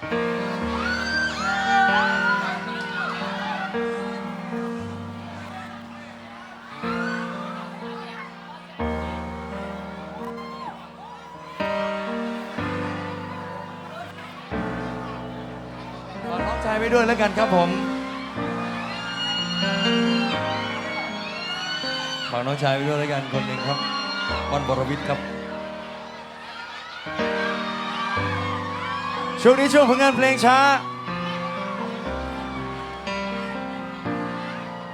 ขอน้องชายไปด้วยแล้วกันครับผมฝากน้องชายไปด้วยแล้วกันคนหนึ่งครับวันบรวิทย์ครับ ช่วงนี้ช่วงผลงานเพลงช้า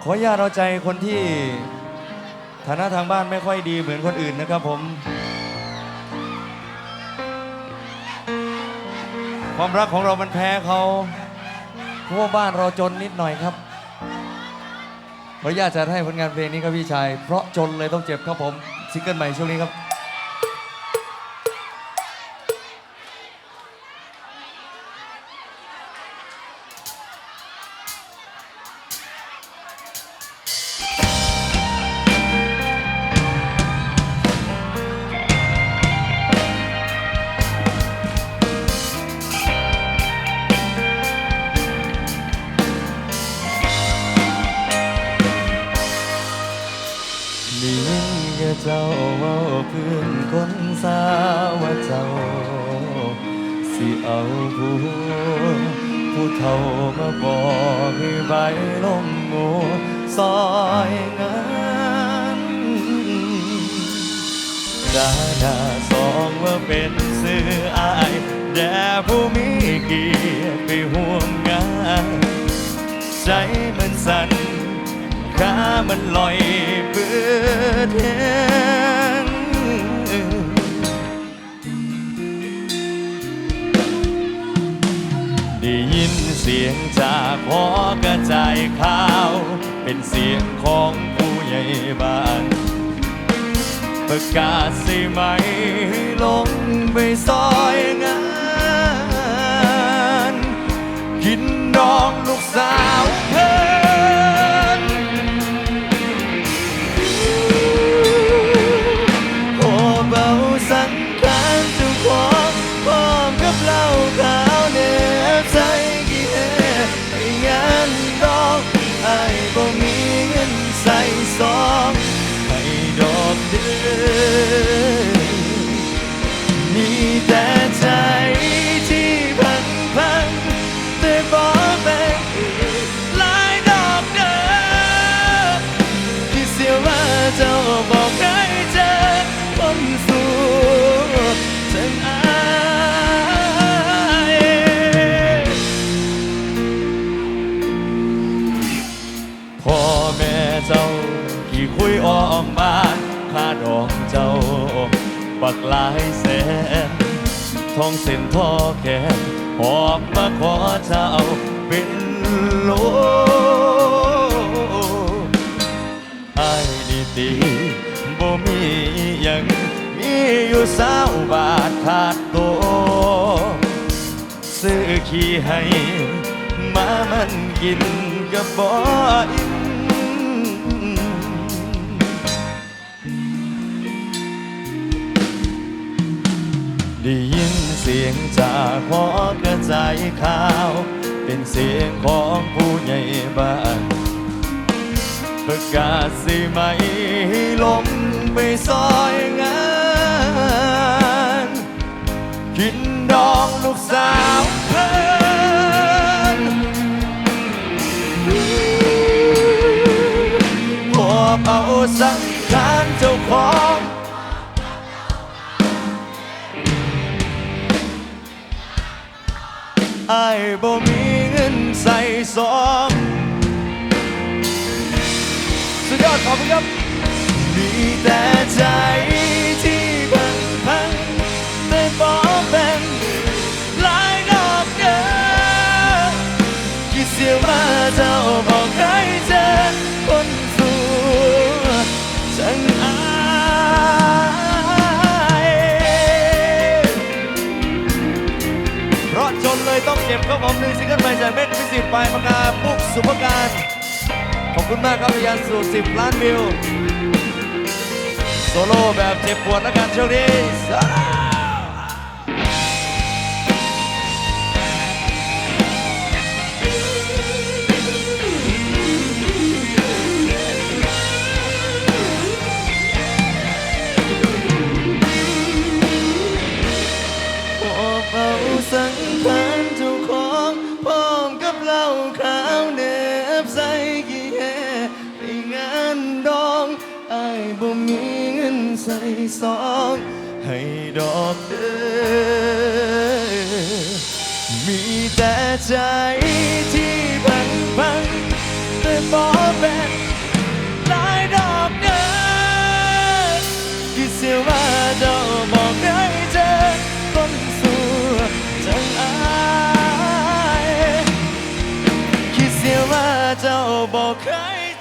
ขออนุญาตเอาใจคนที่ฐานะทางบ้านไม่ค่อยดีเหมือนคนอื่นนะครับผม ความรักของเรามันแพ้เขาเพราะว่าบ้านเราจนนิดหน่อยครับ ขออนุญาตจะให้ผลงานเพลงนี้ครับพี่ชาย เพราะจนเลยต้องเจ็บครับผมซิงเกิลใหม่ช่วงนี้ครับ สิเอาผู้ผู้เฒ่ามาบอกให้ใบลงโง่ซอยงานดาหน้าสองว่าเป็นสื่ออายแด่ผู้มีเกียรติไปห่วงงานใจมันสั่นขามันลอยเบื่อแท สียงจากหอกระจายข่าว เป็นเสียงของผู้ใหญ่บ้าน ประกาศสิไหม หลายแสนทองเส้นทอแขนหอบมาขอเจ้าเป็นโลกไอ้ายนี่ตีบ่มียังมีอยู่สาวบาทขาดโตวซื้อขี้ให้มามันกินกับบ่อ ได้ยินเสียงจากหอกระจายข่าว เป็นเสียงของผู้ใหญ่บ้านประกาศสิไหมให้ลงไปซอยงานกินดองลูกสาวเพิ่นพบเอาสังขารเจ้าของ ไอ้บ่มีเงินใส่ซองสุดยอดขอบคุณครับมีแต่ใจ ครับผมหนึ่งซิงเกิลใหม่จากเม็ดพิสิทธิ์ปลายปากกาปุ๊กสุภการ ขอบคุณมากครับพยานสู่ 10 ล้านวิว โซโล่แบบเจ็บปวดแล้วกันช่วงนี้ ให้ดอกเด้อมีแต่ใจที่พังพังแต่บอกแบบหลายดอกเดินคิดเสียว่าเจ้าบอกได้เจอคนสู้จังอายคิดเสียว่าเจ้าบอกเคย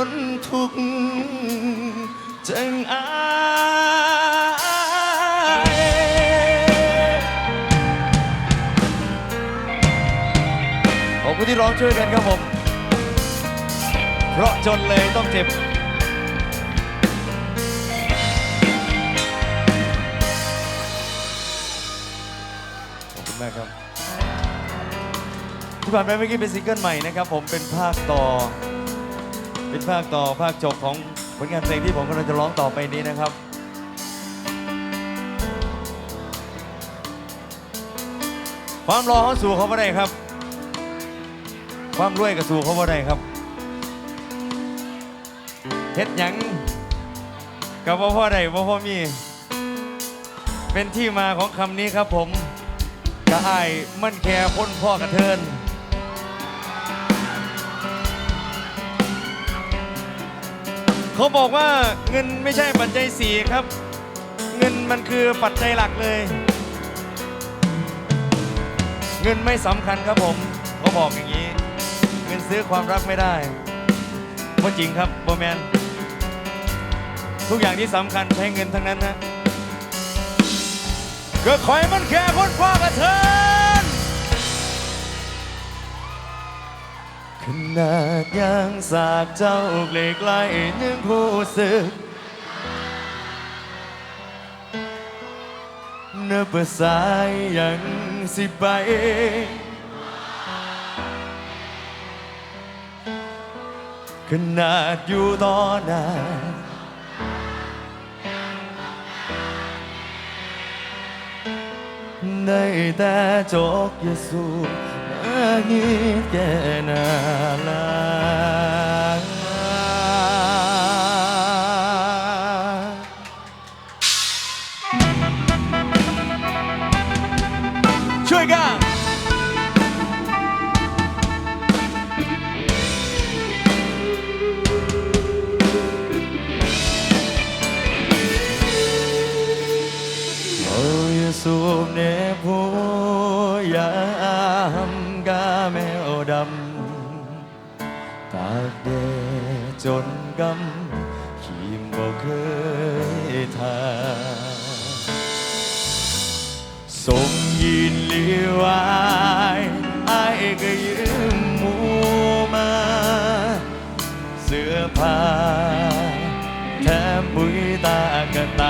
เจอคนทุกข์จังอายขอบคุณที่ร้องช่วยกันครับผม เพราะจนเลยต้องเจ็บขอบคุณมากครับที่ผ่านไปเมื่อกี้เป็นซิงเกิลใหม่นะครับผมเป็นภาคต่อ เป็นภาคต่อภาคจบของผลงานเพลงที่ผมกำลังจะร้องต่อไปนี้นะครับความรอเขาสู่เขาไม่ได้ครับ ความรวยกับสู่เขาไม่ได้ครับเฮ็ดหยังกับว่าพ่อใดว่าพ่อมี เป็นที่มาของคำนี้ครับผมกระอายมันแค่พ้นพ่อกระเทิน เขาบอกว่าเงินไม่ใช่ปัจจัยสี่ครับ เงินมันคือปัจจัยหลักเลย เงินไม่สำคัญครับผมเขาบอกอย่างนี้ เงินซื้อความรักไม่ได้เพราะจริงครับโบแมนทุกอย่างที่สำคัญใช้เงินทั้งนั้นนะก็คอยมันแค่คนพ่อกระเทิน นาดยังสากเจ้าเกลกไลนึกผู้สึกเนื้อภาษายังสิไป ขนาดอยู่ต่อหน้าได้แต่จกยาสู มาฮิตแก่นาลาช่วย จนกำขีมบ่เคยทาสมยินเลียวายไอ้ายก็ยืมหมูมา เสื้อผ้าแถมปุ๋ยตากระตา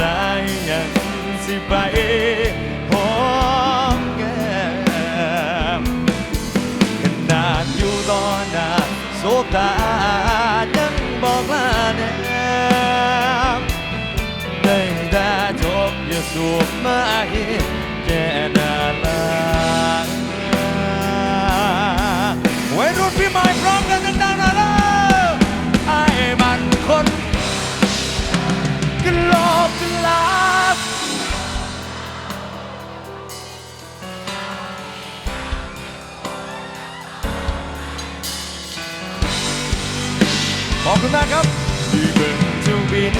นื้อภาษายังสิไปหอมแก้มขนาดอยู่ต่อหน้าโซตายังบอกลาแนมได้แต่จบอย่าสูบมาให้แก่ ขอบคุณมากครับที่เบิ่งจะบิน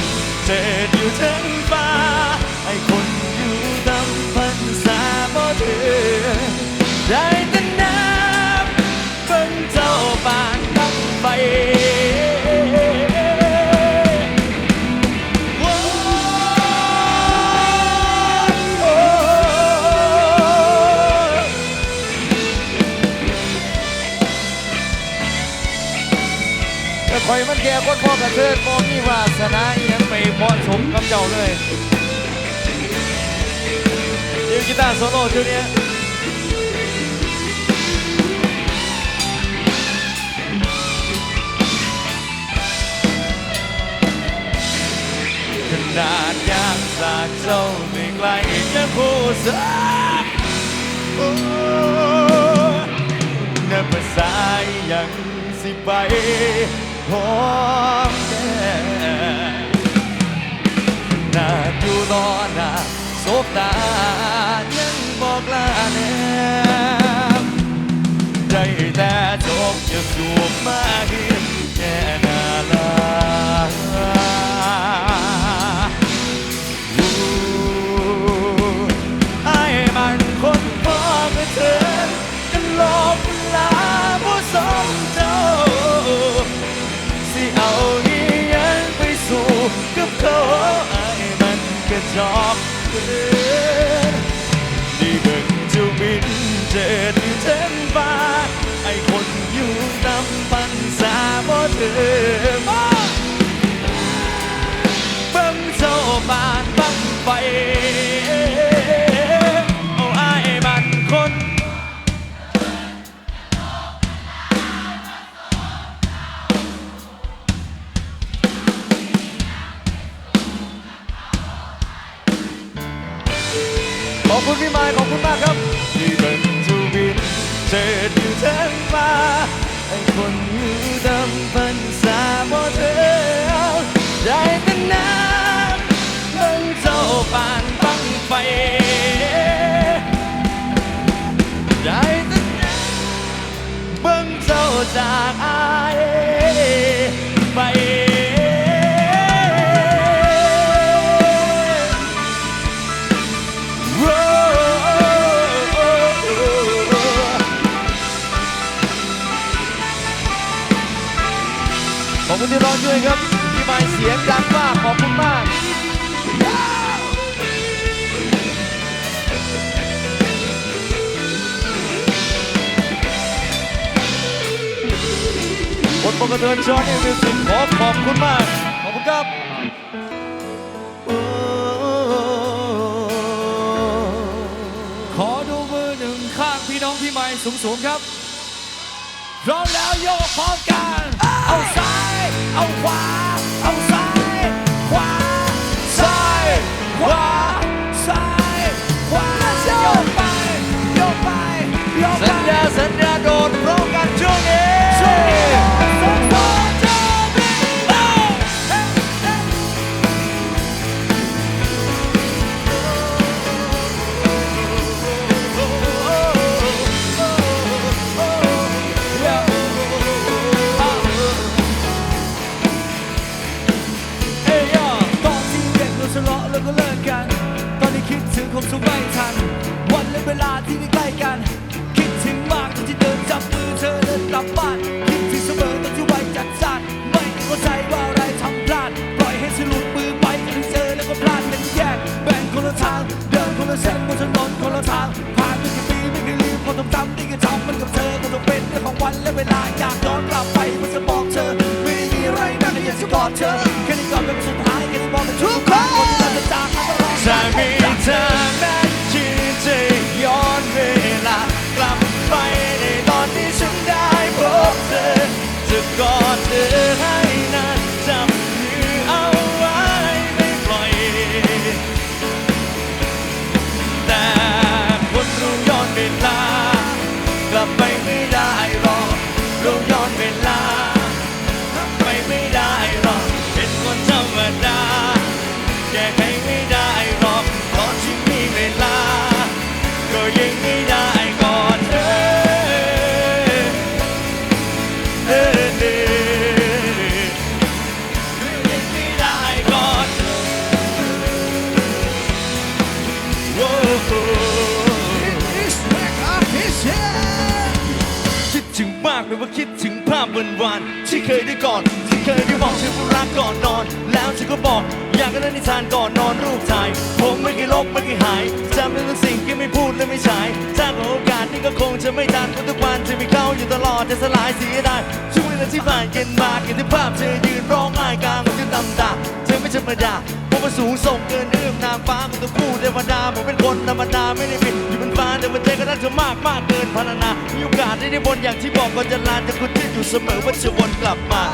เจ็ดอยู่ถึงฟ้าให้คน แก่คนพ่อกระเทิดมองมีวาสนาอียังไปเหมาะสมกับเจ้าเลยยืนกีตาร์โซโล่ชุดนี้ขนาดยากจากเจ้าไม่ไกลจะพูดสักโอ้เนื้อภาษายังสิไป พร้อมแน่นาอยู่รอหน้าสบตายังบอกลาแน่ใจแต่จบจะสูบมาเห็นแค่นาลา ไอ้มันกระจอกเกินนี่เบิ่งเจ้าบินเจ็ดอยู่เต็มฟ้าไอ้คนอยู่นำปันสาบ่เธอมาเบิ่งเจ้าบานบังไฟายขอบคุณมากครับ ที่เบิ่งจูบินเจิดอยู่ทั้งฟ้าไอ้คนอยู่ดำ คนปกติชอนนี่มิวสิกขอขอบคุณมาก ขอบคุณครับขอดูมือหนึ่งข้างพี่น้องพี่ไม้สูงๆครับพร้อมแล้วโยกพร้อมกัน เอาซ้าย เอาขวา เอาซ้าย ขวา ซ้าย ขวา ซ้าย ขวาโยกไปโยกไปโยกไปสัญญาสัญญา ถึงมากเลยว่าคิดถึงภาพวันวานที่เคยได้กอดที่เคยได้บอกเธอว่ารักก่อนนอน แล้วเธอก็บอก อยากกันนิทานก่อนนอนรูปถ่าย ผมไม่เคยลบไม่เคยหายจำได้ทุกสิ่งที่ไม่พูดและไม่ใช้ถ้าขอโอกาสนี่ก็คงจะไม่ทันเพราะทุกวันจะมีเขาอยู่ตลอดจะสลายเสียได้ช่วยและที่ผ่านกันมาเห็นที่ภาพเธอยืนร้องไห้กลางที่ตำตาเธอไม่ธรรมดา ว่าสูงส่งเกินเอื้อมนางฟ้าของตัวคู่เทวดาผมเป็นคนธรรมดาไม่ได้บินอยู่บนฟ้าแต่วันใจก็รักเธอมากมากเกินพรรณนามีโอกาสได้ได้บนอย่างที่บอกก่อนจะลาจะคุณคิดอยู่เสมอว่าจะวนกลับมา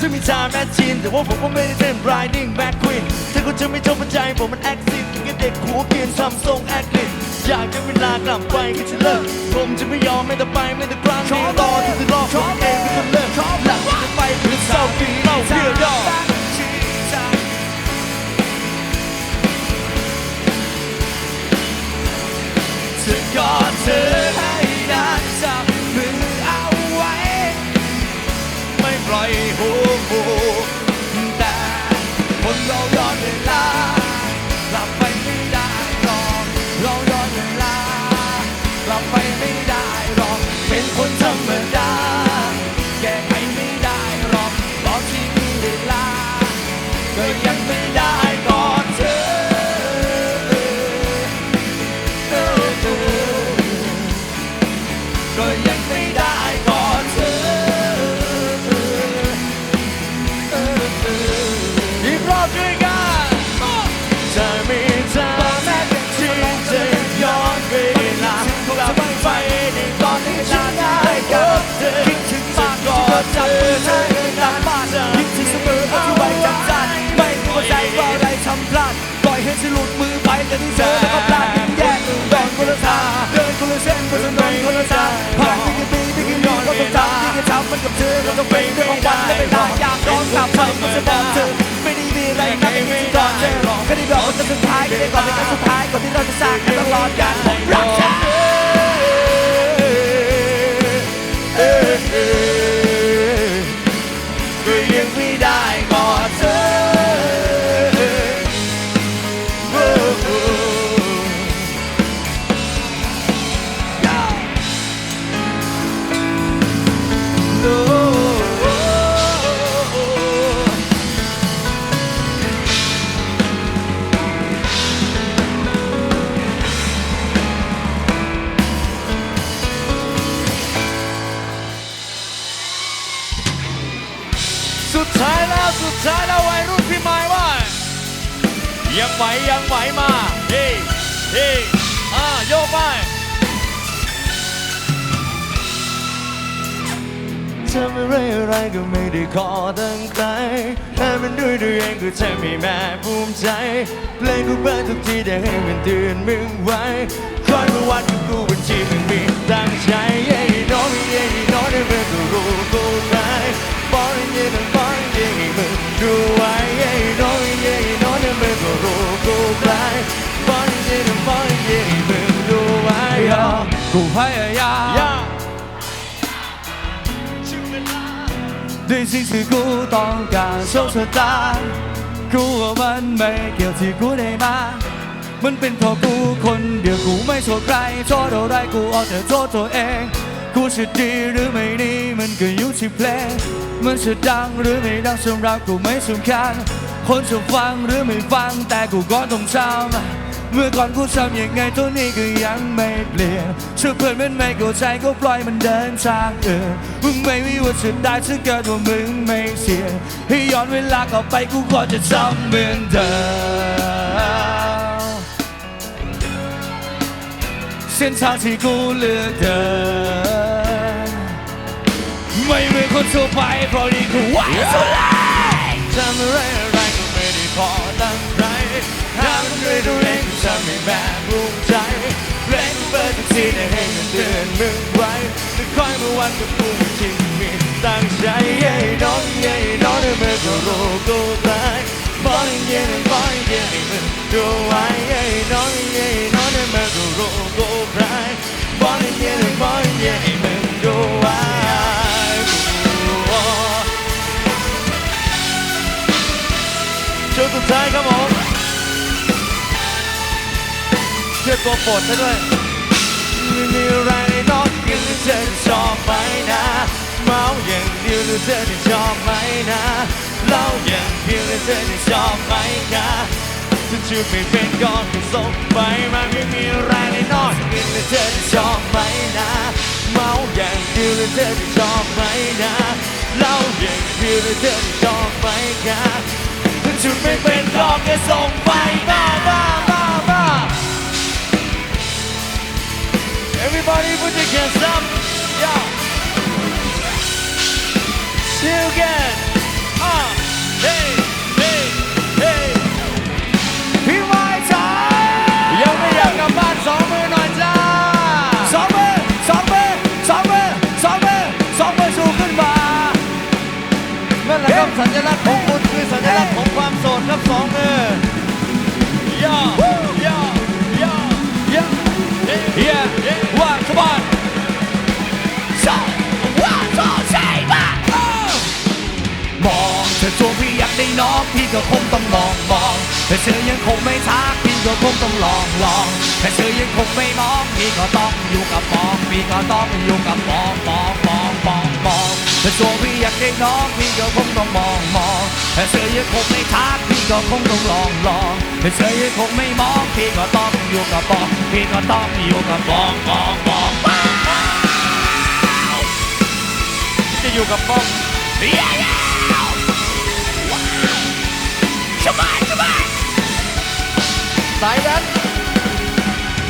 ซึ่งมีชาแมชชีนแต่ว่าผมก็ไม่ได้เต้น riding back queen ถ้าคุณจะไม่จงใจผมมันแอคซิสกินกับเด็กหัวเกรียนทำทรงแอคลิสอยากจะเวลากลับไปก็จะเลิกผมจะไม่ยอมไม่ต้องไปไม่ต้องกลางไม่รอที่จะรอผมเองก็จะเลิกหลังจะไปเพื่อเศร้ากินเหล้าเพื่อยอจะก อ จับมือฉันนานมากคิดถึงเสมอเอาไว้จำจันไม่รู้าใจว่าอะไรทำพลาดปล่อยให้ฉันหลุดมือไปแต่ที่เธอแล้วก็พลาดยิ่งแย่แบ่งคนละทางเดินคนละเส้นคนละถนนคนละทางผ่านไปกี่ปีไปกี่ย้อนก็ต้องทำที่จะทำมันกับเธอเราต้องเป็นเรื่องของวันและเวลาอยากย้อนกลับไปก็จะบอกเธอไม่ได้มีอะไรนักที่จะก่อนเธอแค่ได้บอกว่าจะสุดท้ายก็ได้ก่อนเป็นครั้งสุดท้ายก่อนที่เราจะจากกันตลอดกาลผมรักเธอ ยังไหวยังไหวมาเฮ้เฮ้อ่าโยกไปทำอะไรอะไรก็ไม่ได้ขอตั้งใครให้มันด้วยตัวเองก็จะไม่แม่ภูมิใจ เพลงกูเปิดทุกทีได้ให้มันเตือนมึงไว้คอยมาวัดกับกูบัญชีมึงมีตั้งใจเย้น้องเย้น้องได้เมื่อกูรู้กูไรบอกเย้ต้องบอกเย้มึงดูไว้เย้น้องเย้น้องได้เมื่อกูรู้กูไรบอกเย้ต้องบอกเย้มึงกูพยายามย่าด้วยสิ่งที่กูต้องการโชคชะตากูว่ามันไม่เกี่ยวที่กูได้มา มันเป็นเพราะกูคนเดียวกูไม่โทษใครโทษอะไรกูเอาแต่โทษตัวเอง กูจะดีหรือไม่ดีมันก็อยู่ที่เพลงมันจะดังหรือไม่ดังสำหรับกูไม่สำคัญ คนจะฟังหรือไม่ฟังแต่กูก็ต้องทำเมื่อก่อนกูทำยังไงตัวนี้ก็ยังไม่เปลี่ยนช่วยเพื่อนมันไม่เข้าใจก็ปล่อยมันเดินทางอื่นมึงไม่มีว่าจะได้ถ้าเกิดว่ามึงไม่เสี่ยงให้ย้อนเวลากลับไปกูก็จะทำเหมือนเดิมเส้นทางที่กูเลือกเดิน ไม่เหมือนคนทั่วไปเพราะนี่คือวัยสุดท้ายทำอะไรอะไรก็ไม่ได้ขอตั้งใครทำด้วยตัวเองก็ทำให้แม่ภูมิใจเพลงเปิดทุกทีได้ให้มันเตือนมึงไว้จะคอยมาวันกับกูที่มีตั้งใจเย้น้องเย้น้องเมื่อก็รู้กูตายบอกเย้บอกเย้ให้มึงดูไว้เย้น้องเย้น้องเมื่อก็รู้กูตายบอกเย้บอก ชื่อตัวโปรดซะด้วยไม่มีอะไรนอกกินหรือเธอจะชอบไหมนะเมาอย่างเดียวหรือเธอจะชอบไหมนะเล้าอย่างเดียวหรือเธอจะชอบไหมนะฉันชื่อไม่เป็นก็แค่ส่งไปมาไม่มีอะไรในนอกกินหรือเธอจะชอบไหมนะเมาอย่างเดียวหรือเธอจะชอบไหมนะเราเย็นคือเราเดินดอกไหม้กันถึงชุดไม่เป็นดอกก็ส่งไปบ้าบ้า Everybody put your hands up yeah Still again อะเฮ้เฮ้เฮ้พี่ไม้จ๋ายังไม่อยากกลับบ้านสองมือหน่อยจ้าสองมือสองมือสองมือสองมือสองมือสูงขึ้นมานั่นแหละครับสัญลักษณ์ของคุณคือสัญลักษณ์ของความโสดครับสองมือย่าย่าย่าย่า เฮียว่า ธอตัวพี่อยากได้น้องพี่ก็คงต้องมองมองแต่เธอยังคงไม่ทักพี่ก็คงต้องลองลองแต่เธอยังคงไม่มองพี่ก็ต้องอยู่กับมองพี่ก็ต้องอยู่กับมองมองมองมองมองแต่ตัวพี่อยากได้น้องพี่ก็คงต้องมองมองแต่เธอยังคงไม่ทักพี่ก็คงต้องลองลองแต่เธอยังคงไม่มองพี่ก็ต้องอยู่กับมองพี่ก็ต้องอยู่กับมองมองมองจะอยู่กับป้อง สบายสบายสายนั้น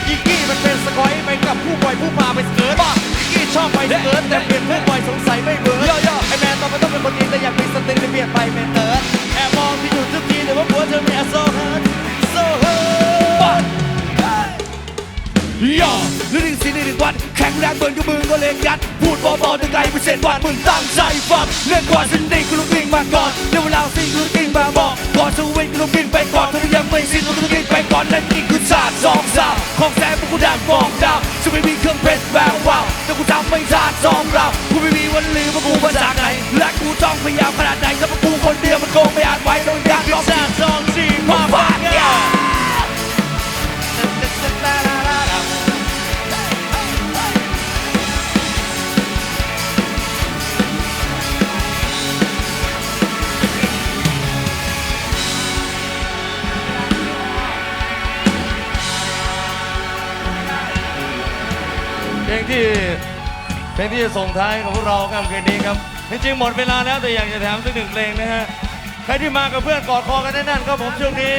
อีกกี้มันเป็นสกอยไปกับผู้ปล่อยผู้พาไปสเกิร์ตบ้าอีกกี้ชอบไปสเกิร์ตแต่เปลี่ยนผู้ปล่อยสงสัยไม่เบิร์ดย่อย่อไอแมนตอนมันต้องเป็นคนดีแต่อยากมีสติเลยเปลี่ยนไปเป็นเติร์ดแอบมองที่อยู่ทุกทีแต่ว่าผัวเธอไม่โซเฮิร์ตโซเฮิร์ต ย่อหรือหนึ่งสิ่งหนึ่งวัน แข็งแรงเบิร์นกับมือก็เล่นยัด พูดเบาๆแต่ไกลไปเสร็จวันมึงตั้งใจฟังเรื่องก่อนสิ่งนี้กูต้องวิ่งมาก่อนเดี๋ยวเวลาสิ่งกูต้องวิ่งมาบอกก่อนสวิงกูต้องวิ่งไปก่อนถ้ายังไม่สิ้นกูต้องวิ่งไปก่อนและนี่คือศาสตร์สองสาวของแท้พวกกูดังฟองดาวจะไม่มีเครื่องเพชรแวววาวแต่กู ท้ายของพวกเราครับคืนนี้ครับจริงๆหมดเวลาแล้วแต่อยากจะแถมสักหนึ่งเพลงนะฮะใครที่มากับเพื่อนกอดคอกันแน่นๆครับผมช่วงนี้